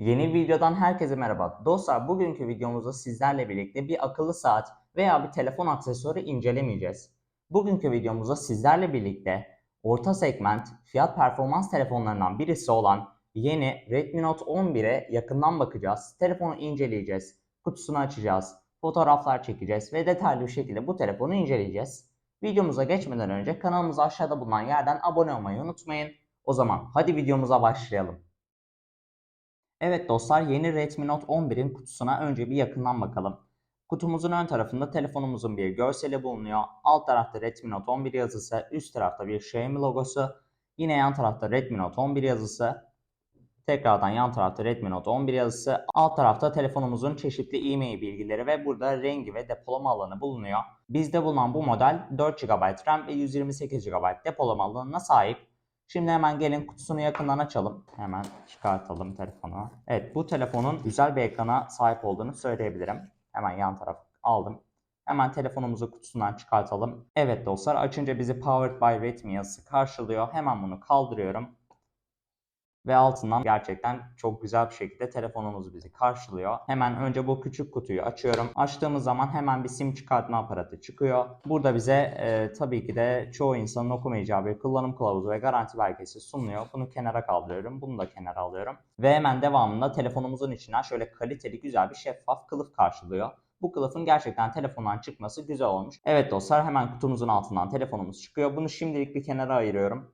Yeni videodan herkese merhaba. Dostlar bugünkü videomuzda sizlerle birlikte bir akıllı saat veya bir telefon aksesuarı incelemeyeceğiz. Bugünkü videomuzda sizlerle birlikte orta segment fiyat performans telefonlarından birisi olan yeni Redmi Note 11'e yakından bakacağız. Telefonu inceleyeceğiz, kutusunu açacağız, fotoğraflar çekeceğiz ve detaylı bir şekilde bu telefonu inceleyeceğiz. Videomuza geçmeden önce kanalımıza aşağıda bulunan yerden abone olmayı unutmayın. O zaman hadi videomuza başlayalım. Evet dostlar yeni Redmi Note 11'in kutusuna önce bir yakından bakalım. Kutumuzun ön tarafında telefonumuzun bir görseli bulunuyor. Alt tarafta Redmi Note 11 yazısı, üst tarafta bir Xiaomi logosu. Yine yan tarafta Redmi Note 11 yazısı. Tekrardan yan tarafta Redmi Note 11 yazısı. Alt tarafta telefonumuzun çeşitli e-mail bilgileri ve burada rengi ve depolama alanı bulunuyor. Bizde bulunan bu model 4 GB RAM ve 128 GB depolama alanına sahip. Şimdi hemen gelin kutusunu yakından açalım. Hemen çıkartalım telefonu. Evet bu telefonun güzel bir ekrana sahip olduğunu söyleyebilirim. Hemen yan taraf aldım. Hemen telefonumuzu kutusundan çıkartalım. Evet dostlar açınca bizi Powered by Redmi yazısı karşılıyor. Hemen bunu kaldırıyorum. Ve altından gerçekten çok güzel bir şekilde telefonumuz bizi karşılıyor. Hemen önce bu küçük kutuyu açıyorum. Açtığımız zaman hemen bir sim çıkartma aparatı çıkıyor. Burada bize e, tabii ki de çoğu insanın okumayacağı bir kullanım kılavuzu ve garanti belgesi sunuluyor. Bunu kenara kaldırıyorum. Bunu da kenara alıyorum. Ve hemen devamında telefonumuzun içinden şöyle kaliteli güzel bir şeffaf kılıf karşılıyor. Bu kılıfın gerçekten telefondan çıkması güzel olmuş. Evet dostlar hemen kutumuzun altından telefonumuz çıkıyor. Bunu şimdilik bir kenara ayırıyorum.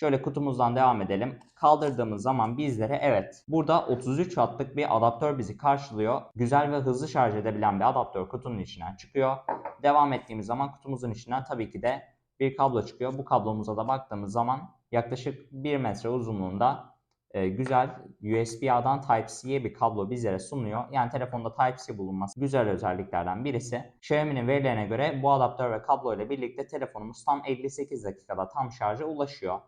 Şöyle kutumuzdan devam edelim. Kaldırdığımız zaman bizlere evet burada 33 wattlık bir adaptör bizi karşılıyor. Güzel ve hızlı şarj edebilen bir adaptör kutunun içinden çıkıyor. Devam ettiğimiz zaman kutumuzun içinden tabii ki de bir kablo çıkıyor. Bu kablomuza da baktığımız zaman yaklaşık 1 metre uzunluğunda e, güzel USB-A'dan Type-C'ye bir kablo bizlere sunuyor. Yani telefonda Type-C bulunması güzel özelliklerden birisi. Xiaomi'nin verilerine göre bu adaptör ve kablo ile birlikte telefonumuz tam 58 dakikada tam şarja ulaşıyor.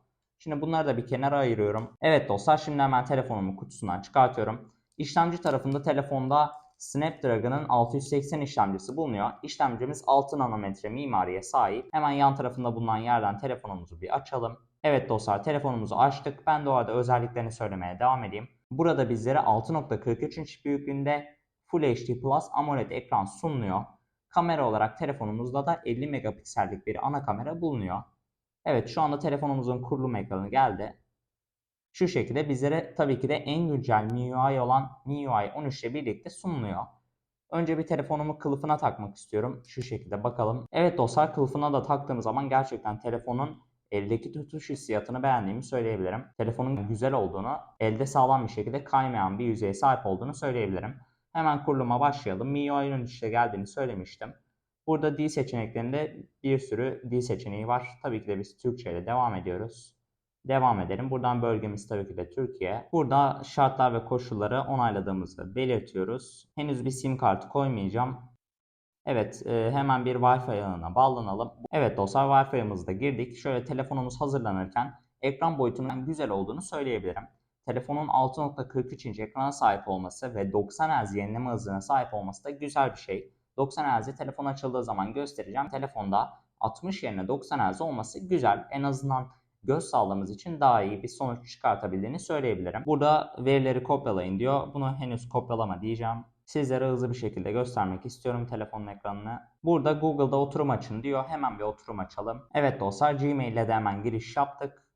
Şimdi bunları da bir kenara ayırıyorum. Evet dostlar şimdi hemen telefonumu kutusundan çıkartıyorum. İşlemci tarafında telefonda Snapdragon'ın 680 işlemcisi bulunuyor. İşlemcimiz 6 nanometre mimariye sahip. Hemen yan tarafında bulunan yerden telefonumuzu bir açalım. Evet dostlar telefonumuzu açtık. Ben de o arada özelliklerini söylemeye devam edeyim. Burada bizlere 6.43 inç büyüklüğünde Full HD Plus AMOLED ekran sunuluyor. Kamera olarak telefonumuzda da 50 megapiksellik bir ana kamera bulunuyor. Evet şu anda telefonumuzun kurulum ekranı geldi. Şu şekilde bizlere tabii ki de en güncel MIUI olan MIUI 13 ile birlikte sunuluyor. Önce bir telefonumu kılıfına takmak istiyorum. Şu şekilde bakalım. Evet dostlar kılıfına da taktığım zaman gerçekten telefonun eldeki tutuş hissiyatını beğendiğimi söyleyebilirim. Telefonun güzel olduğunu, elde sağlam bir şekilde kaymayan bir yüzeye sahip olduğunu söyleyebilirim. Hemen kuruluma başlayalım. MIUI 13 ile geldiğini söylemiştim. Burada dil seçeneklerinde bir sürü dil seçeneği var. Tabii ki de biz Türkçe ile devam ediyoruz. Devam edelim. Buradan bölgemiz tabii ki de Türkiye. Burada şartlar ve koşulları onayladığımızı belirtiyoruz. Henüz bir sim kartı koymayacağım. Evet e, hemen bir Wi-Fi ağına bağlanalım. Evet dostlar Wi-Fi'mize de girdik. Şöyle telefonumuz hazırlanırken ekran boyutunun güzel olduğunu söyleyebilirim. Telefonun 6.43 inç ekrana sahip olması ve 90 Hz yenileme hızına sahip olması da güzel bir şey. 90 Hz'i telefon açıldığı zaman göstereceğim. Telefonda 60 yerine 90 Hz olması güzel. En azından göz sağlığımız için daha iyi bir sonuç çıkartabildiğini söyleyebilirim. Burada verileri kopyalayın diyor. Bunu henüz kopyalama diyeceğim. Sizlere hızlı bir şekilde göstermek istiyorum telefonun ekranını. Burada Google'da oturum açın diyor. Hemen bir oturum açalım. Evet dostlar Gmail ile de hemen giriş yaptık.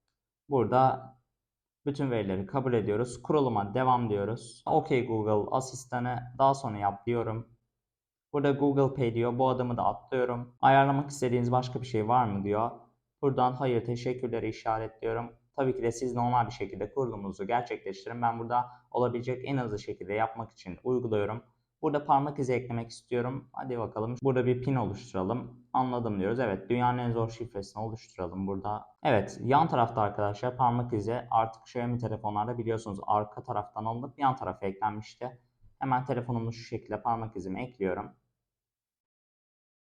Burada bütün verileri kabul ediyoruz. Kuruluma devam diyoruz. OK Google asistanı daha sonra yap diyorum. Burada Google Pay diyor. Bu adımı da atlıyorum. Ayarlamak istediğiniz başka bir şey var mı diyor. Buradan hayır teşekkürleri işaretliyorum. Tabii ki de siz normal bir şekilde kurulumunuzu gerçekleştirin. Ben burada olabilecek en hızlı şekilde yapmak için uyguluyorum. Burada parmak izi eklemek istiyorum. Hadi bakalım. Burada bir pin oluşturalım. Anladım diyoruz. Evet dünyanın en zor şifresini oluşturalım burada. Evet yan tarafta arkadaşlar parmak izi artık Xiaomi telefonlarda biliyorsunuz arka taraftan alınıp yan tarafa eklenmişti. Hemen telefonumu şu şekilde parmak izimi ekliyorum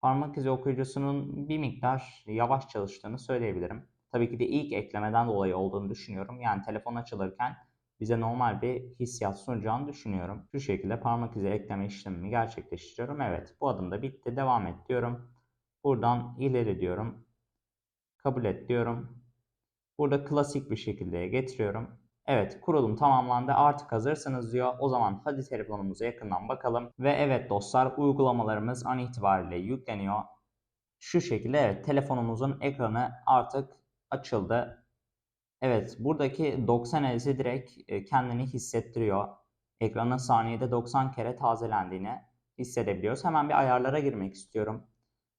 parmak izi okuyucusunun bir miktar yavaş çalıştığını söyleyebilirim. Tabii ki de ilk eklemeden dolayı olduğunu düşünüyorum. Yani telefon açılırken bize normal bir hissiyat sunacağını düşünüyorum. Şu şekilde parmak izi ekleme işlemimi gerçekleştiriyorum. Evet bu adım da bitti. Devam et diyorum. Buradan ileri diyorum. Kabul et diyorum. Burada klasik bir şekilde getiriyorum. Evet kurulum tamamlandı artık hazırsınız diyor. O zaman hadi telefonumuza yakından bakalım. Ve evet dostlar uygulamalarımız an itibariyle yükleniyor. Şu şekilde evet telefonumuzun ekranı artık açıldı. Evet buradaki 90 Hz'i direkt e, kendini hissettiriyor. Ekranın saniyede 90 kere tazelendiğini hissedebiliyoruz. Hemen bir ayarlara girmek istiyorum.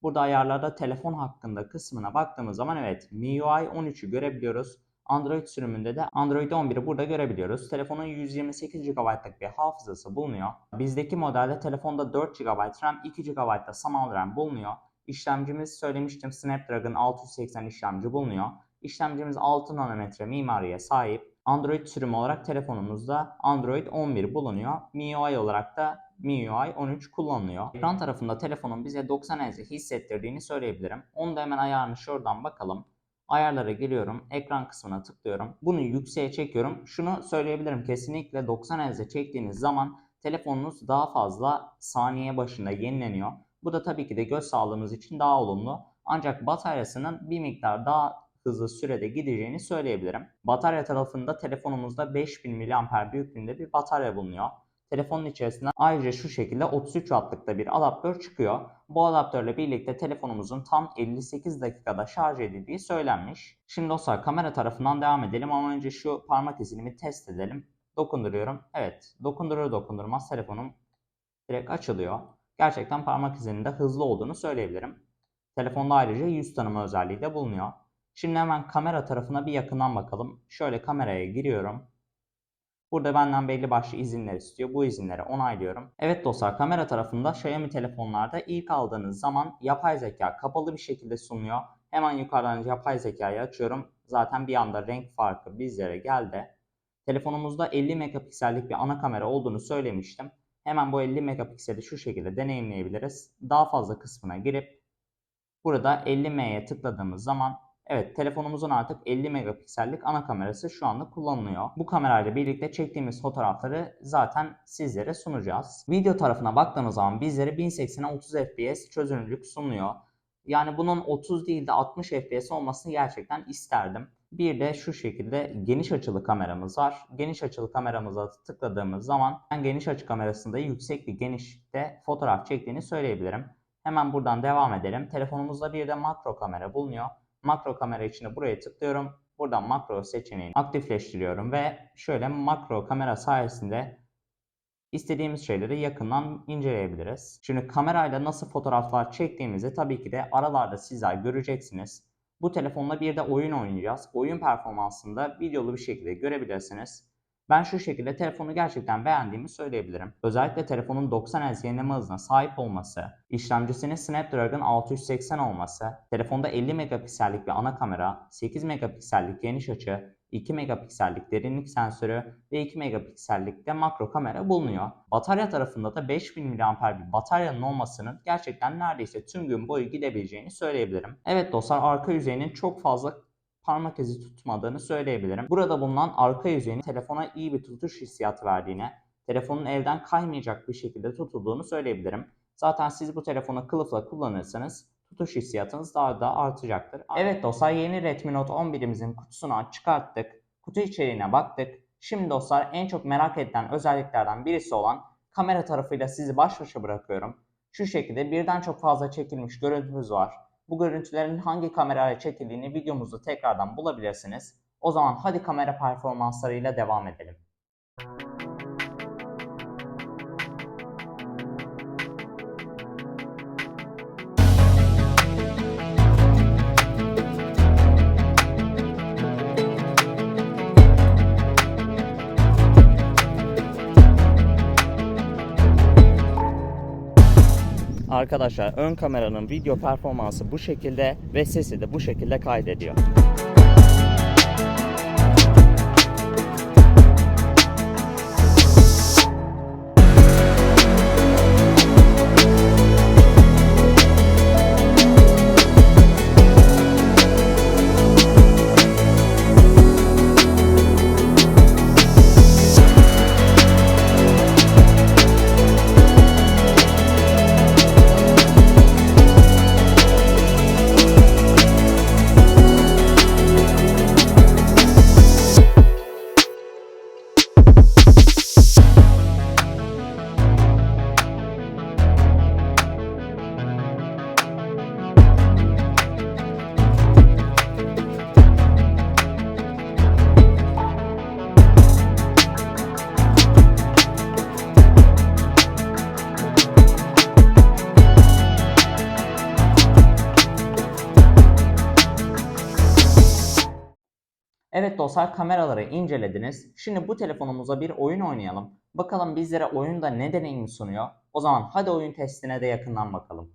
Burada ayarlarda telefon hakkında kısmına baktığımız zaman evet MIUI 13'ü görebiliyoruz. Android sürümünde de Android 11'i burada görebiliyoruz. Telefonun 128 GB'lık bir hafızası bulunuyor. Bizdeki modelde telefonda 4 GB RAM, 2 GB da sanal RAM bulunuyor. İşlemcimiz söylemiştim Snapdragon 680 işlemci bulunuyor. İşlemcimiz 6 nanometre mimariye sahip. Android sürümü olarak telefonumuzda Android 11 bulunuyor. MIUI olarak da MIUI 13 kullanılıyor. Ekran tarafında telefonun bize 90 Hz hissettirdiğini söyleyebilirim. Onu da hemen ayarını şuradan bakalım. Ayarlara geliyorum. Ekran kısmına tıklıyorum. Bunu yükseğe çekiyorum. Şunu söyleyebilirim. Kesinlikle 90 Hz'e çektiğiniz zaman telefonunuz daha fazla saniye başında yenileniyor. Bu da tabii ki de göz sağlığımız için daha olumlu. Ancak bataryasının bir miktar daha hızlı sürede gideceğini söyleyebilirim. Batarya tarafında telefonumuzda 5000 mAh büyüklüğünde bir batarya bulunuyor. Telefonun içerisinden ayrıca şu şekilde 33 wattlıkta bir adaptör çıkıyor. Bu adaptörle birlikte telefonumuzun tam 58 dakikada şarj edildiği söylenmiş. Şimdi dostlar kamera tarafından devam edelim ama önce şu parmak izini test edelim. Dokunduruyorum. Evet dokundurur dokundurmaz telefonum direkt açılıyor. Gerçekten parmak izinin de hızlı olduğunu söyleyebilirim. Telefonda ayrıca yüz tanıma özelliği de bulunuyor. Şimdi hemen kamera tarafına bir yakından bakalım. Şöyle kameraya giriyorum. Burada benden belli başlı izinler istiyor. Bu izinleri onaylıyorum. Evet dostlar kamera tarafında Xiaomi telefonlarda ilk aldığınız zaman yapay zeka kapalı bir şekilde sunuyor. Hemen yukarıdan yapay zekayı açıyorum. Zaten bir anda renk farkı bizlere geldi. Telefonumuzda 50 megapiksellik bir ana kamera olduğunu söylemiştim. Hemen bu 50 megapikseli şu şekilde deneyimleyebiliriz. Daha fazla kısmına girip burada 50M'ye tıkladığımız zaman Evet telefonumuzun artık 50 megapiksellik ana kamerası şu anda kullanılıyor. Bu kamerayla birlikte çektiğimiz fotoğrafları zaten sizlere sunacağız. Video tarafına baktığımız zaman bizlere 1080'e 30 fps çözünürlük sunuyor. Yani bunun 30 değil de 60 fps olmasını gerçekten isterdim. Bir de şu şekilde geniş açılı kameramız var. Geniş açılı kameramıza tıkladığımız zaman geniş açı kamerasında yüksek bir genişlikte fotoğraf çektiğini söyleyebilirim. Hemen buradan devam edelim. Telefonumuzda bir de makro kamera bulunuyor makro kamera içinde buraya tıklıyorum. Buradan makro seçeneğini aktifleştiriyorum ve şöyle makro kamera sayesinde istediğimiz şeyleri yakından inceleyebiliriz. Şimdi kamerayla nasıl fotoğraflar çektiğimizi tabii ki de aralarda sizler göreceksiniz. Bu telefonla bir de oyun oynayacağız. Oyun performansında videolu bir şekilde görebilirsiniz. Ben şu şekilde telefonu gerçekten beğendiğimi söyleyebilirim. Özellikle telefonun 90 Hz yenileme hızına sahip olması, işlemcisinin Snapdragon 680 olması, telefonda 50 megapiksellik bir ana kamera, 8 megapiksellik geniş açı, 2 megapiksellik derinlik sensörü ve 2 megapiksellik de makro kamera bulunuyor. Batarya tarafında da 5000 mAh bir bataryanın olmasının gerçekten neredeyse tüm gün boyu gidebileceğini söyleyebilirim. Evet dostlar arka yüzeyinin çok fazla parmak izi tutmadığını söyleyebilirim. Burada bulunan arka yüzeyinin telefona iyi bir tutuş hissiyatı verdiğini, telefonun elden kaymayacak bir şekilde tutulduğunu söyleyebilirim. Zaten siz bu telefonu kılıfla kullanırsanız tutuş hissiyatınız daha da artacaktır. Evet dostlar yeni Redmi Note 11'imizin kutusunu çıkarttık. Kutu içeriğine baktık. Şimdi dostlar en çok merak edilen özelliklerden birisi olan kamera tarafıyla sizi baş başa bırakıyorum. Şu şekilde birden çok fazla çekilmiş görüntümüz var. Bu görüntülerin hangi kamerayla çekildiğini videomuzda tekrardan bulabilirsiniz. O zaman hadi kamera performanslarıyla devam edelim. Arkadaşlar ön kameranın video performansı bu şekilde ve sesi de bu şekilde kaydediyor. Evet dostlar kameraları incelediniz. Şimdi bu telefonumuza bir oyun oynayalım. Bakalım bizlere oyunda ne deneyim sunuyor. O zaman hadi oyun testine de yakından bakalım.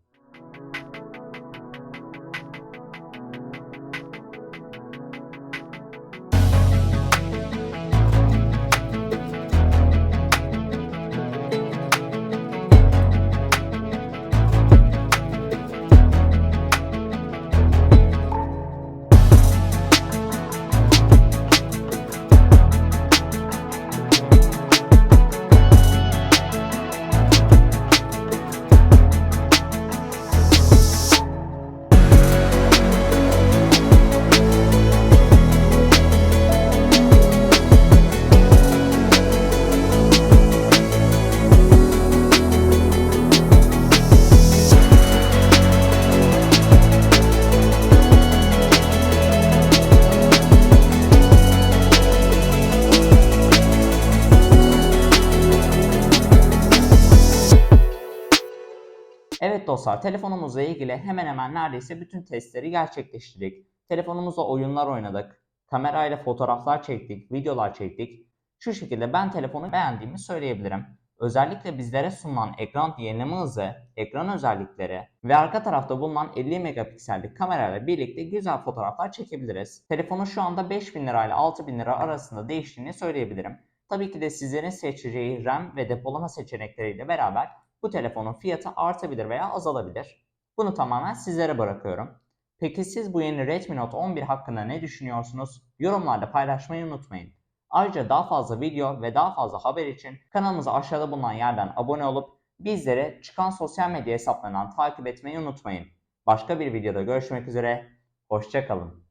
Evet dostlar telefonumuzla ilgili hemen hemen neredeyse bütün testleri gerçekleştirdik. Telefonumuzla oyunlar oynadık. Kamerayla fotoğraflar çektik, videolar çektik. Şu şekilde ben telefonu beğendiğimi söyleyebilirim. Özellikle bizlere sunulan ekran yenileme hızı, ekran özellikleri ve arka tarafta bulunan 50 megapiksellik kamerayla birlikte güzel fotoğraflar çekebiliriz. Telefonun şu anda 5000 lira ile 6000 lira arasında değiştiğini söyleyebilirim. Tabii ki de sizlerin seçeceği RAM ve depolama seçenekleriyle beraber bu telefonun fiyatı artabilir veya azalabilir. Bunu tamamen sizlere bırakıyorum. Peki siz bu yeni Redmi Note 11 hakkında ne düşünüyorsunuz? Yorumlarda paylaşmayı unutmayın. Ayrıca daha fazla video ve daha fazla haber için kanalımıza aşağıda bulunan yerden abone olup bizleri çıkan sosyal medya hesaplarından takip etmeyi unutmayın. Başka bir videoda görüşmek üzere, hoşçakalın.